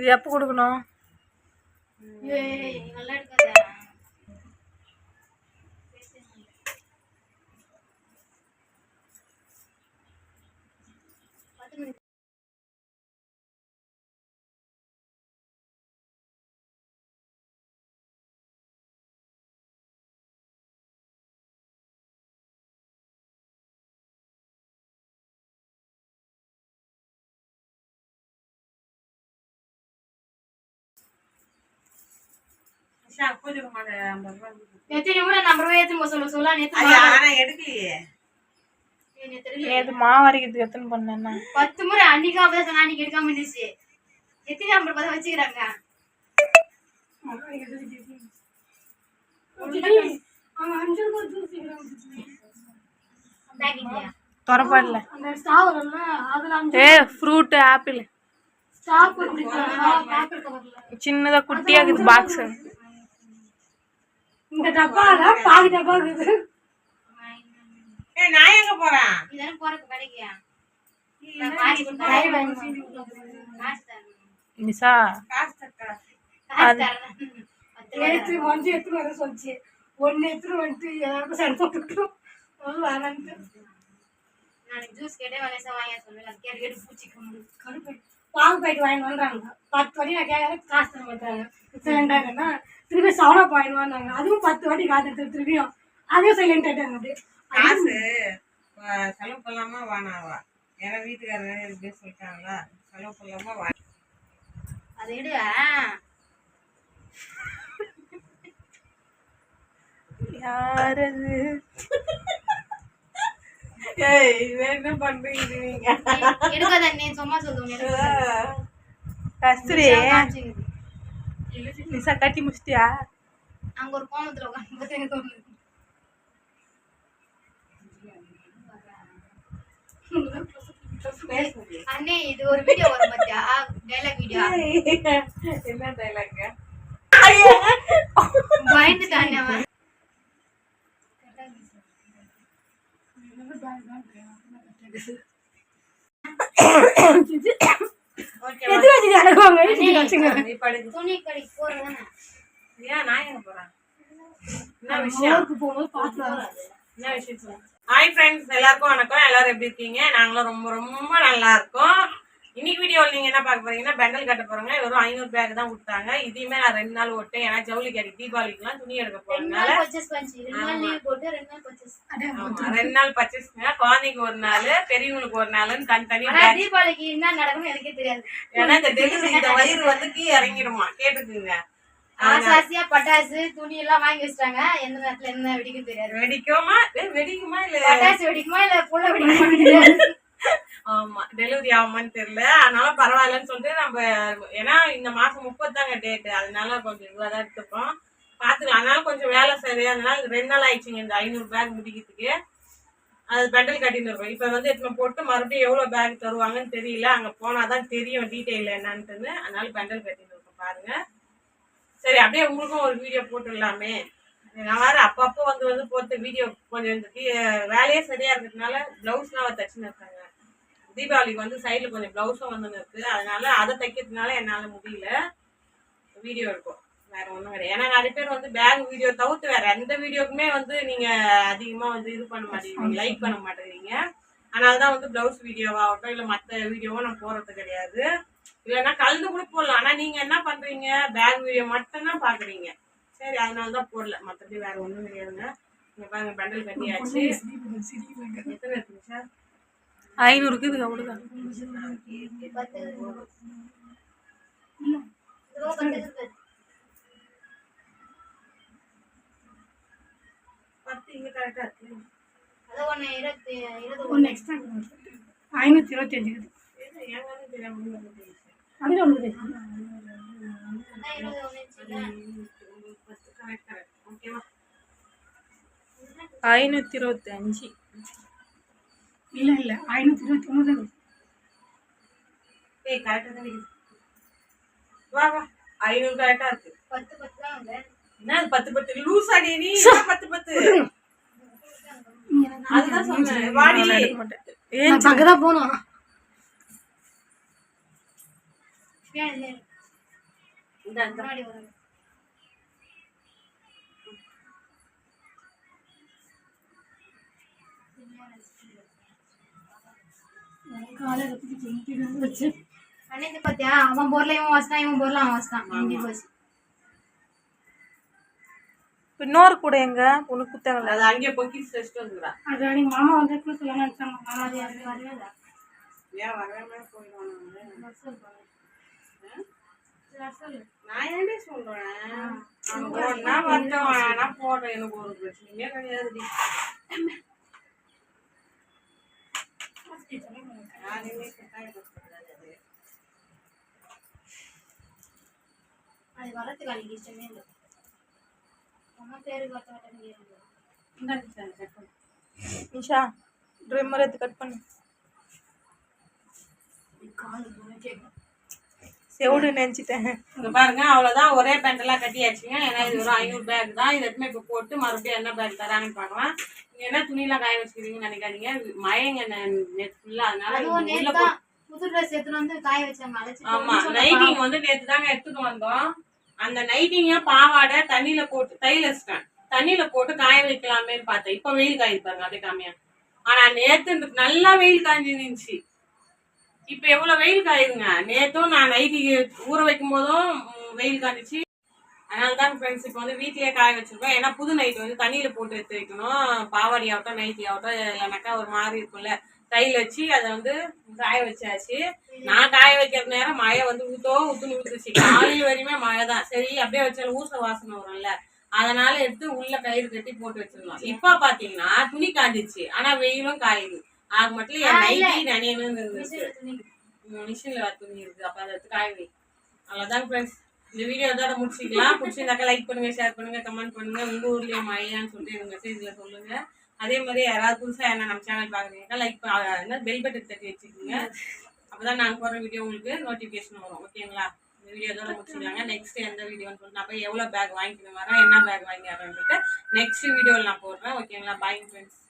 இது எப்போ கொடுக்கணும்? எத்தனை முறை நம்ம ரூபாய் ஏற்றி சொல்ல சொல்ல. எடுக்கலையே. மாவரைக்கிறதுக்கு எத்தனை பண்ணேன்னா பத்து முறை அன்னைக்கு அப்பதான் சொன்னா அன்னைக்கு எடுக்காம இருந்துச்சு எத்தனை நம்பர் பார்த்து வச்சுக்கிறாங்க? திறப்பாடல. ஆப்பிள் சின்னதாக குட்டியாக இருக்குது பாக்ஸு டப்பால பாதி டப்பா இருக்குது நான் எங்க போறேன்? இதெல்லாம் போறக்கு கிடைக்கியா நிசா எடுத்துன்னு வர சொல்லிச்சு. ஒன்று எடுத்துன்னு வந்துட்டு எல்லாருக்கும் சண்டை போட்டுக்கிட்டோம் ஒன்றும் வேணான்ட்டு நான் ஜூஸ் கேட்டே வயசா வாங்க சொல்லுவேன் கேட்டு கேட்டு பூச்சிக்க முடியும் கடுப்பு பாகு பாக்கெட் வாங்கி பத்து வாட்டி நான் காசு தர மாட்டாங்க. திருப்பி சவனா பாயிண்ட் வந்தாங்க அதுவும் பத்து வாட்டி காசு எடுத்து திருப்பியும் அதையும் சைலண்ட் ஆயிட்டாங்க அப்படியே. காசு செலவு பண்ணலாமா வேணாவா ஏன்னா வீட்டுக்காரர் இப்படியே சொல்லிட்டாங்களா? செலவு பண்ணலாமா வா. அதை எடு யார் அது ஏய் இது என்ன பண்றீங்க எடுக்காத நீ சும்மா சொல்லுங்க கஸ்தூரி. நிசா கட்டி முடிச்சிட்டியா அங்க ஒரு கோணத்துல உட்காந்து எனக்கு தோணுது அண்ணே இது ஒரு வீடியோ வரும் பாத்தியா டைலாக் வீடியோ என்ன டைலாக் பயந்துட்டான் அவன் ஓகே எது வச்சு அழகுவாங்க வச்சுட்டு வச்சுங்க நீ படுக்கு. துணி கடைக்கு போறதானே ஏன் நான் எங்க போறேன்? என்ன விஷயம்? போகும்போது பார்த்து என்ன விஷயம் ஹாய் ஃப்ரெண்ட்ஸ் எல்லாருக்கும் வணக்கம். எல்லாரும் எப்படி இருக்கீங்க? நாங்களும் ரொம்ப ரொம்ப நல்லா இருக்கோம் வீடியோவில் நீங்க என்ன பார்க்க போறீங்கன்னா பெண்டல் கட்ட போறோங்க வெறும் ஐநூறு பேக் தான் கொடுத்தாங்க. இதையுமே நான் ரெண்டு நாள் விட்டேன் ஏன்னா ஜவுளி கறி தீபாவளிக்குலாம் துணி எடுக்க ரெண்டு போறதுனால. ரெண்டு நாள் பர்ச்சேஸ்ங்க குழந்தைக்கு ஒரு நாள் பெரியவங்களுக்கு ஒரு நாள்னு தனித்தனி தீபாவளிக்கு என்ன நடக்கும்னு எனக்கே தெரியாது. ஏன்னா இந்த டெலிவரி இந்த வயிறு வந்து கீ இறங்கிடுமா? கேட்டுக்குங்க. ஆசை ஆசையா பட்டாசு துணி எல்லாம் வாங்கி வச்சிட்டாங்க. எந்த நேரத்துல என்ன வெடிக்கும் தெரியாது. வெடிக்குமா? வெடிக்குமா இல்ல? பட்டாசு வெடிக்குமா இல்ல புள்ள வெடிக்குமா தெரியாது ஆகுமான்னு தெரியல. அதனால பரவாயில்லன்னு சொல்லிட்டு நம்ம ஏன்னா இந்த மாசம் முப்பத்தாங்க டேட்டு அதனால கொஞ்சம் இதுவாக தான் எடுத்துப்போம் பார்த்துக்கலாம் அதனால கொஞ்சம் வேலை சரியா அதனால ரெண்டு நாள் ஆயிடுச்சுங்க இந்த ஐநூறு பேக் முடிக்கிறதுக்கு. அது பெண்டல் கட்டின்னு இருக்கும். இப்போ வந்து எத்தனை போட்டு மறுபடியும் எவ்வளோ பேக் தருவாங்கன்னு தெரியல. அங்கே போனால் தான் தெரியும் டீட்டெயில் என்னன்ட்டுன்னு. அதனால பெண்டல் கட்டின்னு இருக்கும். பாருங்க. சரி அப்படியே உங்களுக்கும் ஒரு வீடியோ போட்டுடலாமே. நான் வேறு அப்பப்போ வந்து வந்து போட்டு வீடியோ கொஞ்சம் இந்த வேலையே சரியாக இருக்கிறதுனால ப்ளவுஸ்லாம் தச்சுன்னு இருக்காங்க. தீபாவளிக்கு வந்து சைடில் கொஞ்சம் ப்ளவுஸும் வந்து இருக்கு. அதனால அதை தைக்கிறதுனால என்னால் முடியல. வீடியோ எடுக்கும் வேற ஒன்றும் கிடையாது. ஏன்னா நிறைய பேர் வந்து பேக் வீடியோ தவிர்த்து வேற எந்த வீடியோக்குமே வந்து நீங்க அதிகமா வந்து இது பண்ண மாட்டேங்கிறீங்க லைக் பண்ண மாட்டேங்கிறீங்க. அதனால தான் வந்து ப்ளவுஸ் வீடியோவாகட்டும் இல்லை மற்ற வீடியோவும் நான் போறது கிடையாது. இல்லைன்னா கலந்து கூட போடலாம். ஆனால் நீங்க என்ன பண்றீங்க? பேக் வீடியோ மட்டும்தான் பாக்குறீங்க. சரி அதனால தான் போடல. மற்றபடி வேற ஒன்றும் கிடையாதுங்க. இங்க பாருங்க பண்டல் கட்டியாச்சு. எத்தனை இருக்குங்க சார்? ஐநூறுக்கு இதுக்கு அவ்வளோதான் ஒண்ணு இருபத்தி வந்து அதில் ஒன்று அதான் இருபது ஒண்ணு வச்சுக்கல. பத்து கரெக்ட் கரெக்ட் ஓகேவா ஐநூற்றி இருபத்தி அஞ்சு இல்லை இல்லை. ஐநூற்றி இருபத்தி ஒன்று தான் ஏய் கரெக்டாக தான் இருக்குது. வா வா. ஐநூறு கரெக்டாக இருக்கு. பத்து பத்து தான் என்ன பத்து பத்து? லூஸ் அடி நீ பத்து பத்து? அதுதான் சொன்னேன். வாடி. ஏன் நான் அங்கே தான் போனோம்? இந்த வச்சு. அன்னைக்கு பாத்தியா அவன் பொருளை இவன் வாசிட்டான் இவன் பொருளை அவன் வாசிட்டான் முடிஞ்சு போச்சு இப்போ இன்னொரு கூட எங்க? உனக்கு குத்தாங்கல்ல அது அங்கேயே பொக்கிஸ் வச்சுட்டு வந்துடுறா. அது அன்னைக்கு மாமா வந்து சொல்ல நினைச்சாங்க. மாமா அது யாரு வரல ஏன் போயிடுவாங்க நான் ஏன்டி சொல்றேன்? வரட்டும் வேணா போடுறேன். எனக்கு ஒரு பிரச்சனையே கட்டாயப்படுத்தக்கூடாது அது. வரத்துக்கு அன்னைக்கு இஷ்டமே இல்லை. அம்மா பேருக்கு. நிஷா ட்ரிம்மர் எடுத்து கட் பண்ணு. செவுடு நினச்சிட்டேன். இங்க பாருங்க அவ்வளவுதான். ஒரே பேண்ட் எல்லாம் கட்டியாச்சுங்க. ஏன்னா இது ஒரு ஐநூறு பேக் தான். இதை எடுத்துமே இப்ப போட்டு மறுபடியும் என்ன பேக் தராங்கன்னு பார்க்கலாம். என்ன துணியெல்லாம் காய வச்சுக்கிறீங்கன்னு நினைக்காதீங்க. மயங்க நேற்று ஃபுல்லா அதனால புது ட்ரெஸ் எடுத்துட்டு வந்து காய வச்சாங்க ஆமா நைட்டிங் வந்து நேத்து தாங்க எடுத்துட்டு வந்தோம். அந்த நைட்டிங்க பாவாடை தண்ணியில போட்டு வச்சிட்டேன் தண்ணியில போட்டு காய வைக்கலாமேன்னு பார்த்தேன். இப்ப வெயில் காயுது பாருங்க அதே காமியா. ஆனா நேத்து நல்லா வெயில் காஞ்சி இருந்துச்சு இப்ப எவ்வளவு வெயில் காயுதுங்க? நேத்தும் நான் நைட்டி ஊற வைக்கும் போதும் வெயில் காஞ்சிச்சு. அதனால தான் ஃப்ரெண்ட்ஸ் இப்போ வந்து வீட்லயே காய வச்சிருக்கோம் ஏன்னா புது நைட் வந்து தண்ணியில போட்டு எடுத்து வைக்கணும். பாவாடி ஆகட்டும் நைட்டி ஆகட்டும் இல்லைனாக்கா ஒரு மாதிரி இருக்கும்ல. தையல் வச்சு அதை வந்து காய வச்சாச்சு. நான் காய வைக்கிற நேரம் மழை வந்து ஊத்தோ ஊத்துன்னு ஊத்துச்சு. காலையில் வரையுமே மழை தான். சரி அப்படியே வச்சாலும் ஊச வாசனை வரும்ல. அதனால எடுத்து உள்ள கயிறு கட்டி போட்டு வச்சிருந்தோம் இப்ப பாத்தீங்கன்னா துணி காஞ்சிச்சு ஆனா வெயிலும் காயுது. ஆக மட்டும் என் நைட்டி நனையணும்னு இருந்துச்சு. மிஷின்ல துணி. இருக்கு. அப்ப அதை எடுத்து காய வை. அவ்வளவுதான் ஃப்ரெண்ட்ஸ் இந்த வீடியோ இதோட முடிச்சிக்கலாம். பிடிச்சிருந்தாக்கா லைக் பண்ணுங்க ஷேர் பண்ணுங்க கமெண்ட் பண்ணுங்க. உங்க ஊர்லயே மழையான்னு சொல்லிட்டு எனக்கு மெசேஜ்ல சொல்லுங்க. அதே மாதிரி யாராவது புதுசா என்ன நம்ம சேனல் பாக்குறீங்கன்னா லைக் என்ன பெல் பட்டன் தட்டி வச்சுக்கோங்க. அப்பதான் நாங்க போற வீடியோ உங்களுக்கு நோட்டிபிகேஷன் வரும். ஓகேங்களா இந்த வீடியோ இதோட முடிச்சுக்கலாங்க. நெக்ஸ்ட் எந்த வீடியோன்னு சொல்லிட்டு நான் போய் எவ்வளவு பேக் வாங்கிக்கணும் வரேன் என்ன பேக் வாங்கி வரேன்ட்டு நெக்ஸ்ட் வீடியோவில் நான் போடுறேன். ஓகேங்களா பாய் ஃப்ரெண்ட்ஸ்